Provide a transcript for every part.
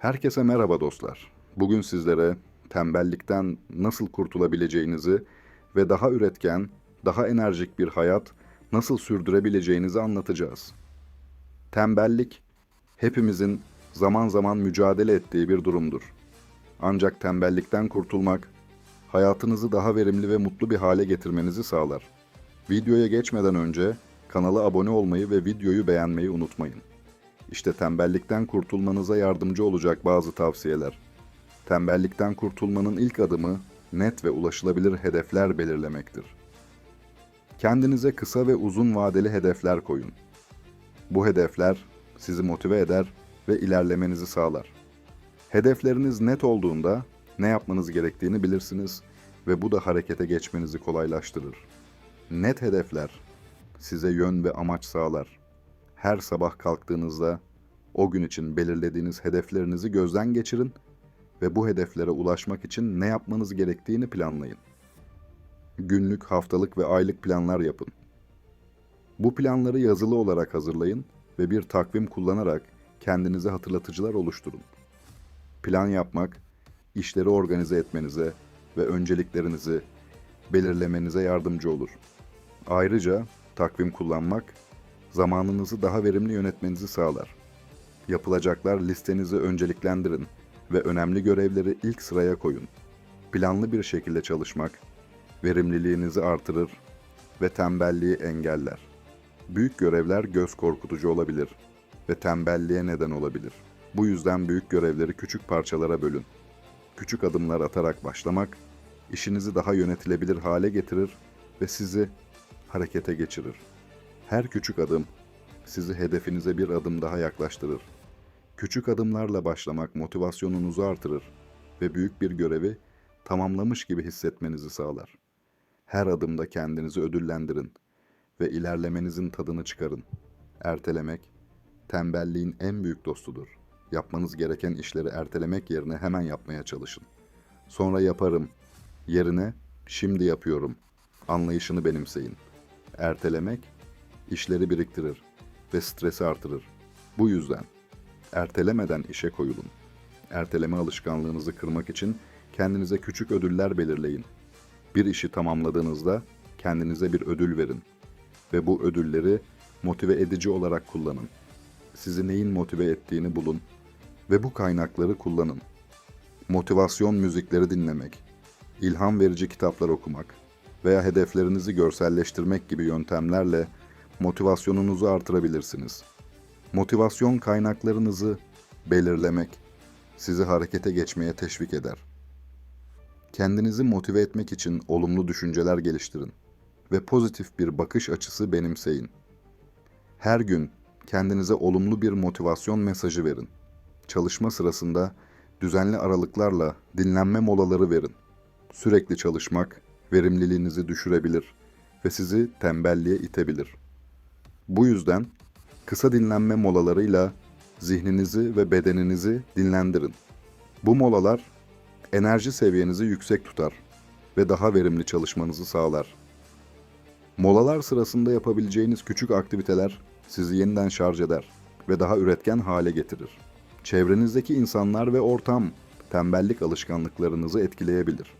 Herkese merhaba dostlar. Bugün sizlere tembellikten nasıl kurtulabileceğinizi ve daha üretken, daha enerjik bir hayat nasıl sürdürebileceğinizi anlatacağız. Tembellik hepimizin zaman zaman mücadele ettiği bir durumdur. Ancak tembellikten kurtulmak hayatınızı daha verimli ve mutlu bir hale getirmenizi sağlar. Videoya geçmeden önce kanala abone olmayı ve videoyu beğenmeyi unutmayın. İşte tembellikten kurtulmanıza yardımcı olacak bazı tavsiyeler. Tembellikten kurtulmanın ilk adımı net ve ulaşılabilir hedefler belirlemektir. Kendinize kısa ve uzun vadeli hedefler koyun. Bu hedefler sizi motive eder ve ilerlemenizi sağlar. Hedefleriniz net olduğunda ne yapmanız gerektiğini bilirsiniz ve bu da harekete geçmenizi kolaylaştırır. Net hedefler size yön ve amaç sağlar. Her sabah kalktığınızda o gün için belirlediğiniz hedeflerinizi gözden geçirin ve bu hedeflere ulaşmak için ne yapmanız gerektiğini planlayın. Günlük, haftalık ve aylık planlar yapın. Bu planları yazılı olarak hazırlayın ve bir takvim kullanarak kendinize hatırlatıcılar oluşturun. Plan yapmak, işleri organize etmenize ve önceliklerinizi belirlemenize yardımcı olur. Ayrıca takvim kullanmak zamanınızı daha verimli yönetmenizi sağlar. Yapılacaklar listenizi önceliklendirin ve önemli görevleri ilk sıraya koyun. Planlı bir şekilde çalışmak verimliliğinizi artırır ve tembelliği engeller. Büyük görevler göz korkutucu olabilir ve tembelliğe neden olabilir. Bu yüzden büyük görevleri küçük parçalara bölün. Küçük adımlar atarak başlamak işinizi daha yönetilebilir hale getirir ve sizi harekete geçirir. Her küçük adım sizi hedefinize bir adım daha yaklaştırır. Küçük adımlarla başlamak motivasyonunuzu artırır ve büyük bir görevi tamamlamış gibi hissetmenizi sağlar. Her adımda kendinizi ödüllendirin ve ilerlemenizin tadını çıkarın. Ertelemek tembelliğin en büyük dostudur. Yapmanız gereken işleri ertelemek yerine hemen yapmaya çalışın. Sonra yaparım yerine şimdi yapıyorum anlayışını benimseyin. Ertelemek işleri biriktirir ve stresi artırır. Bu yüzden ertelemeden işe koyulun. Erteleme alışkanlığınızı kırmak için kendinize küçük ödüller belirleyin. Bir işi tamamladığınızda kendinize bir ödül verin ve bu ödülleri motive edici olarak kullanın. Sizi neyin motive ettiğini bulun ve bu kaynakları kullanın. Motivasyon müzikleri dinlemek, ilham verici kitaplar okumak veya hedeflerinizi görselleştirmek gibi yöntemlerle motivasyonunuzu artırabilirsiniz. Motivasyon kaynaklarınızı belirlemek sizi harekete geçmeye teşvik eder. Kendinizi motive etmek için olumlu düşünceler geliştirin ve pozitif bir bakış açısı benimseyin. Her gün kendinize olumlu bir motivasyon mesajı verin. Çalışma sırasında düzenli aralıklarla dinlenme molaları verin. Sürekli çalışmak verimliliğinizi düşürebilir ve sizi tembelliğe itebilir. Bu yüzden kısa dinlenme molalarıyla zihninizi ve bedeninizi dinlendirin. Bu molalar enerji seviyenizi yüksek tutar ve daha verimli çalışmanızı sağlar. Molalar sırasında yapabileceğiniz küçük aktiviteler sizi yeniden şarj eder ve daha üretken hale getirir. Çevrenizdeki insanlar ve ortam tembellik alışkanlıklarınızı etkileyebilir.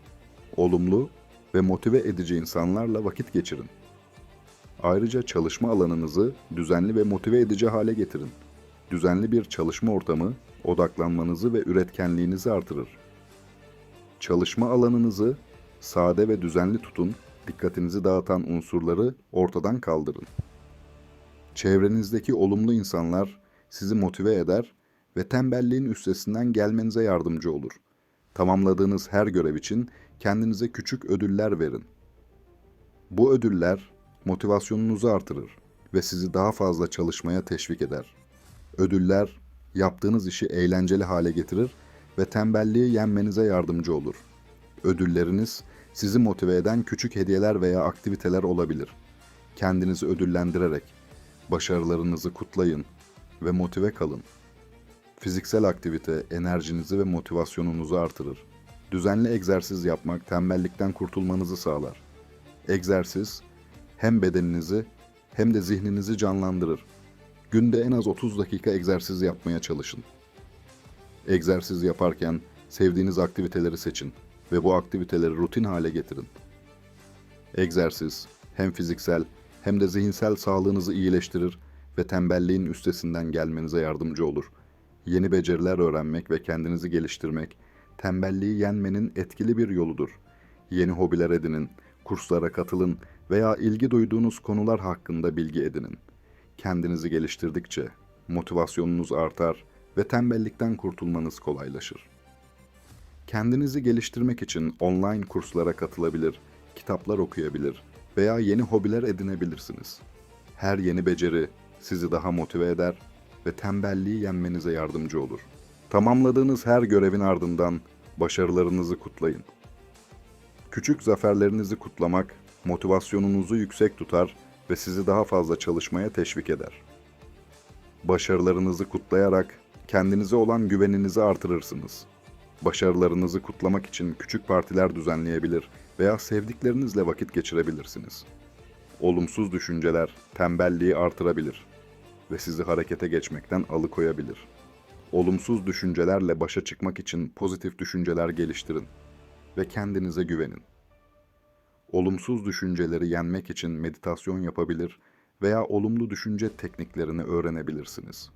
Olumlu ve motive edici insanlarla vakit geçirin. Ayrıca çalışma alanınızı düzenli ve motive edici hale getirin. Düzenli bir çalışma ortamı odaklanmanızı ve üretkenliğinizi artırır. Çalışma alanınızı sade ve düzenli tutun, dikkatinizi dağıtan unsurları ortadan kaldırın. Çevrenizdeki olumlu insanlar sizi motive eder ve tembelliğin üstesinden gelmenize yardımcı olur. Tamamladığınız her görev için kendinize küçük ödüller verin. Bu ödüller motivasyonunuzu artırır ve sizi daha fazla çalışmaya teşvik eder. Ödüller yaptığınız işi eğlenceli hale getirir ve tembelliği yenmenize yardımcı olur. Ödülleriniz sizi motive eden küçük hediyeler veya aktiviteler olabilir. Kendinizi ödüllendirerek başarılarınızı kutlayın ve motive kalın. Fiziksel aktivite enerjinizi ve motivasyonunuzu artırır. Düzenli egzersiz yapmak tembellikten kurtulmanızı sağlar. Egzersiz hem bedeninizi hem de zihninizi canlandırır. Günde en az 30 dakika egzersiz yapmaya çalışın. Egzersiz yaparken sevdiğiniz aktiviteleri seçin ve bu aktiviteleri rutin hale getirin. Egzersiz hem fiziksel hem de zihinsel sağlığınızı iyileştirir ve tembelliğin üstesinden gelmenize yardımcı olur. Yeni beceriler öğrenmek ve kendinizi geliştirmek tembelliği yenmenin etkili bir yoludur. Yeni hobiler edinin, kurslara katılın veya ilgi duyduğunuz konular hakkında bilgi edinin. Kendinizi geliştirdikçe motivasyonunuz artar ve tembellikten kurtulmanız kolaylaşır. Kendinizi geliştirmek için online kurslara katılabilir, kitaplar okuyabilir veya yeni hobiler edinebilirsiniz. Her yeni beceri sizi daha motive eder ve tembelliği yenmenize yardımcı olur. Tamamladığınız her görevin ardından başarılarınızı kutlayın. Küçük zaferlerinizi kutlamak motivasyonunuzu yüksek tutar ve sizi daha fazla çalışmaya teşvik eder. Başarılarınızı kutlayarak kendinize olan güveninizi artırırsınız. Başarılarınızı kutlamak için küçük partiler düzenleyebilir veya sevdiklerinizle vakit geçirebilirsiniz. Olumsuz düşünceler tembelliği artırabilir ve sizi harekete geçmekten alıkoyabilir. Olumsuz düşüncelerle başa çıkmak için pozitif düşünceler geliştirin ve kendinize güvenin. Olumsuz düşünceleri yenmek için meditasyon yapabilir veya olumlu düşünce tekniklerini öğrenebilirsiniz.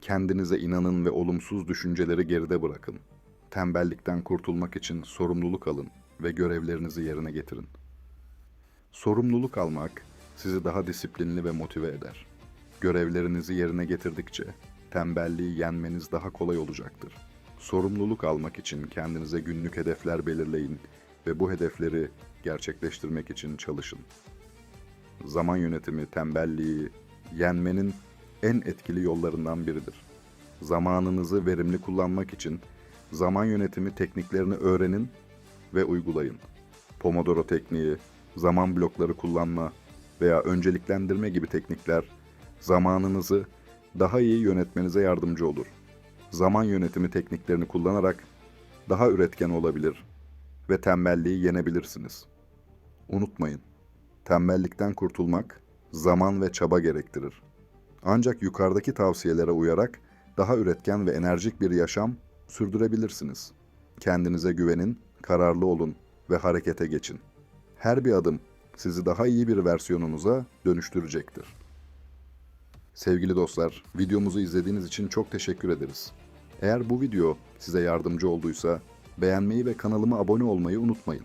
Kendinize inanın ve olumsuz düşünceleri geride bırakın. Tembellikten kurtulmak için sorumluluk alın ve görevlerinizi yerine getirin. Sorumluluk almak sizi daha disiplinli ve motive eder. Görevlerinizi yerine getirdikçe tembelliği yenmeniz daha kolay olacaktır. Sorumluluk almak için kendinize günlük hedefler belirleyin ve bu hedefleri gerçekleştirmek için çalışın. Zaman yönetimi tembelliği yenmenin en etkili yollarından biridir. Zamanınızı verimli kullanmak için zaman yönetimi tekniklerini öğrenin ve uygulayın. Pomodoro tekniği, zaman blokları kullanma veya önceliklendirme gibi teknikler zamanınızı daha iyi yönetmenize yardımcı olur. Zaman yönetimi tekniklerini kullanarak daha üretken olabilir ve tembelliği yenebilirsiniz. Unutmayın, tembellikten kurtulmak zaman ve çaba gerektirir. Ancak yukarıdaki tavsiyelere uyarak daha üretken ve enerjik bir yaşam sürdürebilirsiniz. Kendinize güvenin, kararlı olun ve harekete geçin. Her bir adım sizi daha iyi bir versiyonunuza dönüştürecektir. Sevgili dostlar, videomuzu izlediğiniz için çok teşekkür ederiz. Eğer bu video size yardımcı olduysa beğenmeyi ve kanalıma abone olmayı unutmayın.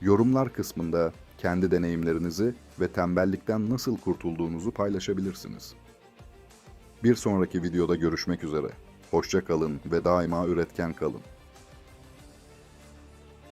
Yorumlar kısmında kendi deneyimlerinizi ve tembellikten nasıl kurtulduğunuzu paylaşabilirsiniz. Bir sonraki videoda görüşmek üzere. Hoşça kalın ve daima üretken kalın.